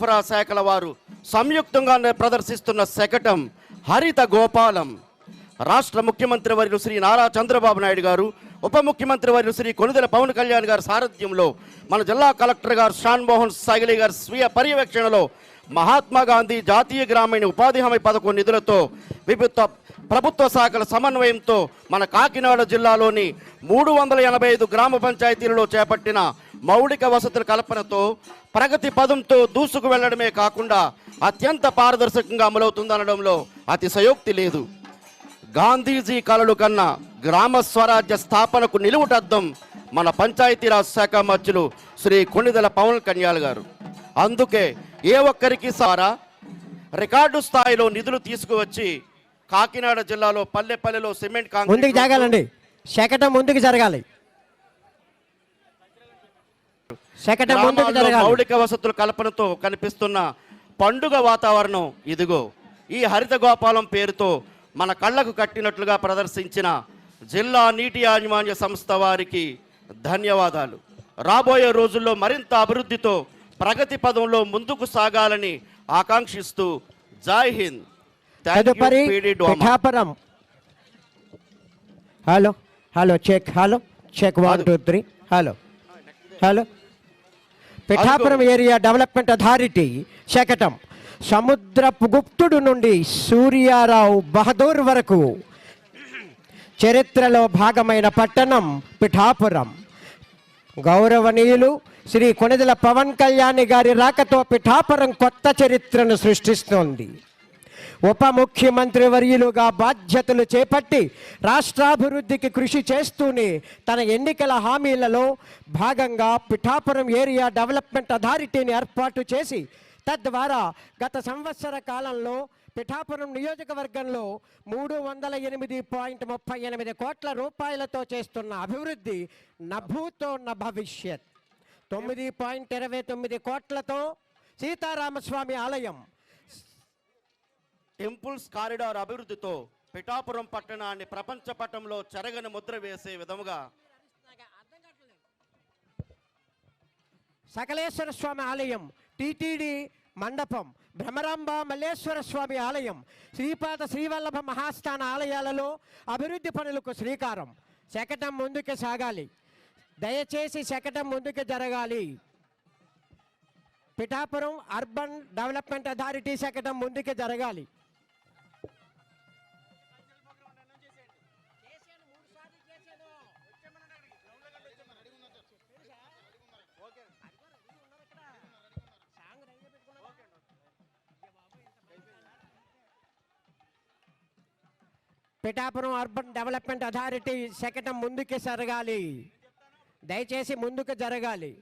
సరఫరా శాఖల వారు సంయుక్తంగా ప్రదర్శిస్తున్న శకటం హరిత గోపాలం. రాష్ట్ర ముఖ్యమంత్రి వర్యులు శ్రీ నారా చంద్రబాబు నాయుడు గారు ఉప ముఖ్యమంత్రి వర్యులు శ్రీ కొనుదల పవన్ కళ్యాణ్ గారి సారథ్యంలో మన జిల్లా కలెక్టర్ గారు షాన్ మోహన్ సాగిలి గారి స్వీయ పర్యవేక్షణలో మహాత్మా గాంధీ జాతీయ గ్రామీణ ఉపాధి హామీ పథకం నిధులతో వివిధ ప్రభుత్వ శాఖల సమన్వయంతో మన కాకినాడ జిల్లాలోని మూడు వందల ఎనభై ఐదు గ్రామ పంచాయతీలలో చేపట్టిన మౌలిక వసతుల కల్పనతో ప్రగతి పదంతో దూసుకు వెళ్ళడమే కాకుండా అత్యంత పారదర్శకంగా అమలవుతుందనడంలో అతిశయోక్తి లేదు. గాంధీజీ కలలు కన్నా గ్రామ స్వరాజ్య స్థాపనకు నిలువుటద్దం మన పంచాయతీరాజ్ శాఖ మధ్యులు శ్రీ కొణిదెల పవన్ కన్యాల్ గారు. అందుకే ఏ ఒక్కరికి సారా రికార్డు స్థాయిలో నిధులు తీసుకువచ్చి కాకినాడ జిల్లాలో పల్లె పల్లెలో సిమెంట్ ముందుకు జరగాలండి. శకటం ముందుకు జరగాలి శకటం ముందుకు గ్రామాల్లో జరగాలి మౌలిక వసతుల కల్పనతో కనిపిస్తున్న పండుగ వాతావరణం ఇదిగో ఈ హరిత గోపాలం పేరుతో మన కళ్ళకు కట్టినట్లుగా ప్రదర్శించిన జిల్లా నీటి యాజమాన్య సంస్థ వారికి ధన్యవాదాలు. రాబోయే రోజుల్లో మరింత అభివృద్ధితో ప్రగతి పదంలో ముందుకు సాగాలని ఆకాంక్షిస్తూ జై హింద్. తదుపరి. Pithapuram. Hello hello check hello check one two three hello hello. Pithapuram area development authority శకటం. సముద్రపు గుప్తుడు నుండి సూర్యారావు బహదూర్ వరకు చరిత్రలో భాగమైన పట్టణం పిఠాపురం. గౌరవనీయులు శ్రీ కొనిదెల పవన్ కళ్యాణ్ గారి రాకతో పిఠాపురం కొత్త చరిత్రను సృష్టిస్తోంది. ఉప ముఖ్యమంత్రి వర్యులుగా బాధ్యతలు చేపట్టి రాష్ట్రాభివృద్ధికి కృషి చేస్తూనే తన ఎన్నికల హామీలలో భాగంగా పిఠాపురం ఏరియా డెవలప్మెంట్ అథారిటీని ఏర్పాటు చేసి తద్వారా గత సంవత్సర కాలంలో పిఠాపురం నియోజకవర్గంలో మూడు వందల ఎనిమిది పాయింట్ ముప్పై ఎనిమిది కోట్ల రూపాయలతో చేస్తున్న అభివృద్ధి నభూతో నభవిష్యత్ భవిష్యత్. తొమ్మిది పాయింట్ ఇరవై తొమ్మిది కోట్లతో సీతారామస్వామి ఆలయం టెంపుల్స్ కారిడార్ అభివృద్ధితో పిఠాపురం పట్టణాన్ని ప్రపంచ పటంలో చెరగని ముద్ర వేసే విధముగా సకలేశ్వర స్వామి ఆలయం టిటిడి మండపం భ్రమరాంబ మల్లేశ్వర స్వామి ఆలయం శ్రీపాద శ్రీవల్లభ మహాస్థాన ఆలయాలలో అభివృద్ధి పనులకు శ్రీకారం. శకటం ముందుకు సాగాలి. దయచేసి శకటం ముందుకు జరగాలి. పిఠాపురం అర్బన్ డెవలప్మెంట్ అథారిటీ శకటం ముందుకు జరగాలి. పిఠాపురం అర్బన్ డెవలప్మెంట్ అథారిటీ శకటం ముందుకు జరగాలి. దయచేసి ముందుకు జరగాలి.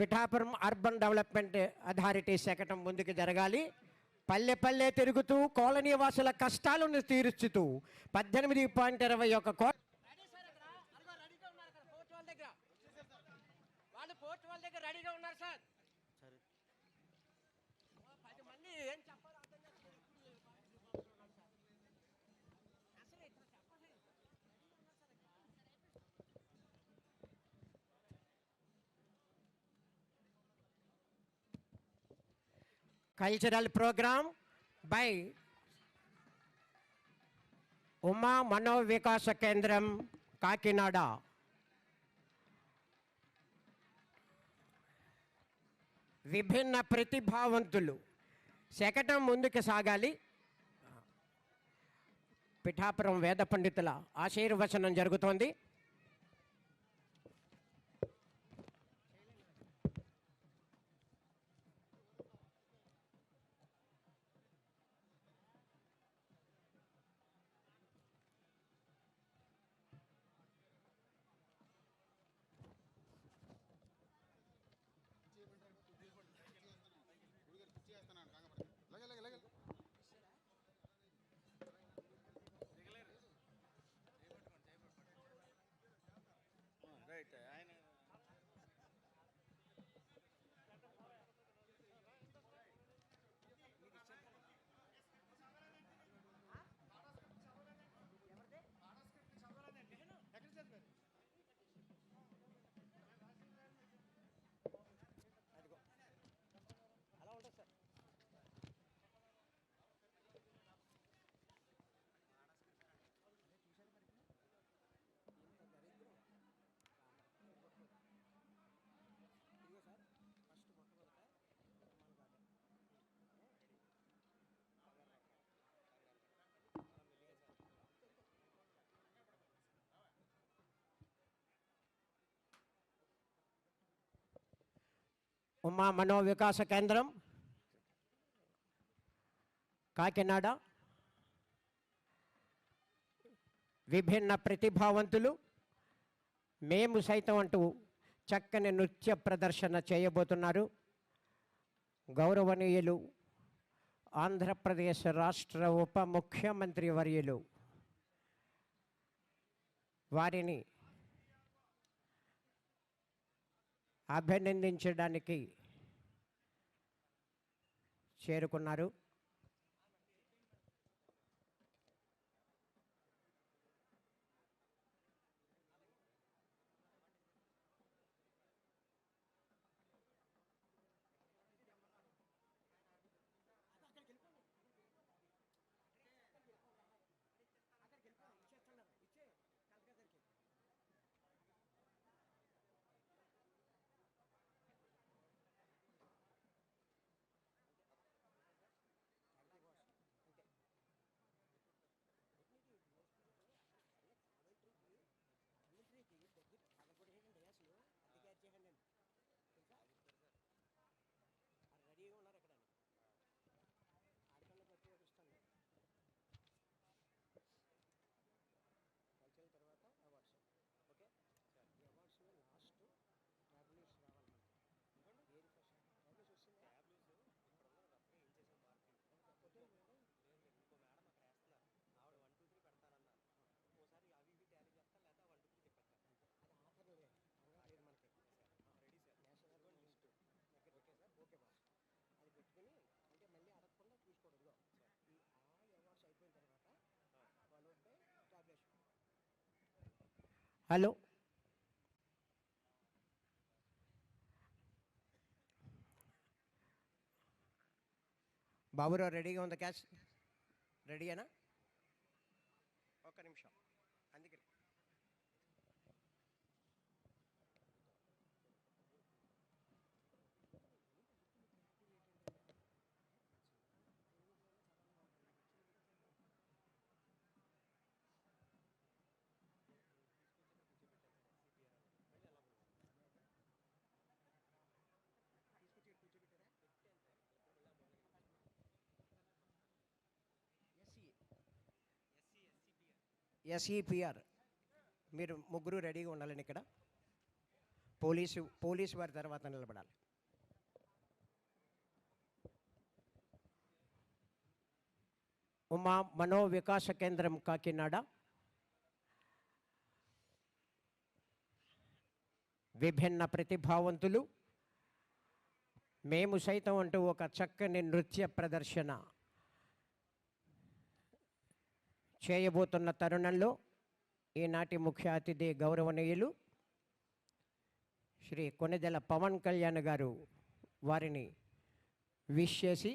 పిఠాపురం అర్బన్ డెవలప్మెంట్ అథారిటీ శకటం ముందుకు జరగాలి. పల్లె పల్లె తిరుగుతూ కాలనీ వాసుల కష్టాలను తీర్చుతూ పద్దెనిమిది పాయింట్ ఇరవై ఒక కోట్ల దగ్గర రెడీగా ఉన్నారు సార్ ఓ పది మంది ఏం చెప్పాలో అర్థం చేసుకోలేదు. అసలు ఇట్లా చెప్పలేదు. Cultural programme by Uma Mano Vikasa Kendram Kakinada విభిన్న ప్రతిభావంతులు. శకటం ముందుకు సాగాలి. పిఠాపురం వేద పండితుల ఆశీర్వచనం జరుగుతోంది. ఉమా మనోవికాస కేంద్రం కాకినాడ. విభిన్న ప్రతిభావంతులు మేము సైతం అంటూ చక్కని నృత్య ప్రదర్శన చేయబోతున్నారు. గౌరవనీయులు ఆంధ్రప్రదేశ్ రాష్ట్ర ఉప ముఖ్యమంత్రి వర్యులు. వారిని అభినందించడానికి చేరుకున్నారు. హలో. బాబురావు రెడీగా ఉందా క్యాష్? రెడీయేనా? ఒక్క నిమిషం. ఎస్ఈపిఆర్ మీరు ముగ్గురు రెడీగా ఉండాలని ఇక్కడ. పోలీసు పోలీసు వారి తర్వాత నిలబడాలి. ఉమా మనోవికాస కేంద్రం కాకినాడ. విభిన్న ప్రతిభావంతులు. మేము సైతం అంటూ ఒక చక్కని నృత్య ప్రదర్శన. చేయబోతున్న తరుణంలో ఈనాటి ముఖ్య అతిథి గౌరవనీయులు శ్రీ కొనెదెల పవన్ కళ్యాణ్ గారు వారిని విష్ చేసి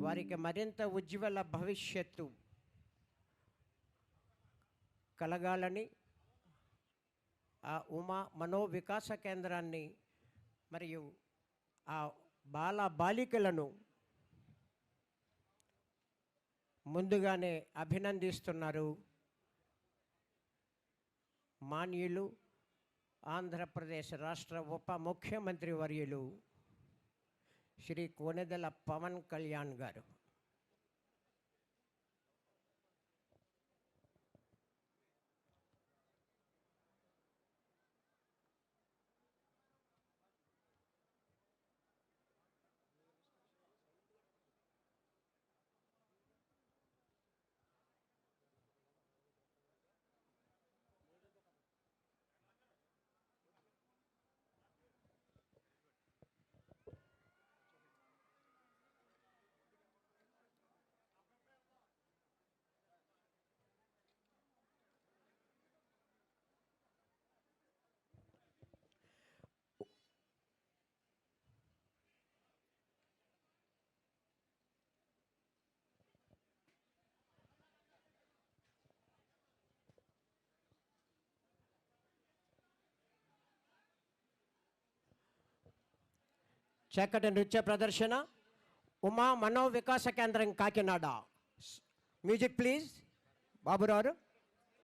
వారికి మరింత ఉజ్వల భవిష్యత్తు కలగాలని ఆ ఉమా మనోవికాస కేంద్రాన్ని మరియు ఆ బాల బాలికలను ముందుగానే అభినందిస్తున్నారు మాన్యులు ఆంధ్రప్రదేశ్ రాష్ట్ర ఉప ముఖ్యమంత్రి వర్యులు శ్రీ కోనెదల పవన్ కళ్యాణ్ గారు. చక్కటి నృత్య ప్రదర్శన ఉమా మనోవికాస కేంద్రం కాకినాడ. Music please. బాబురావు.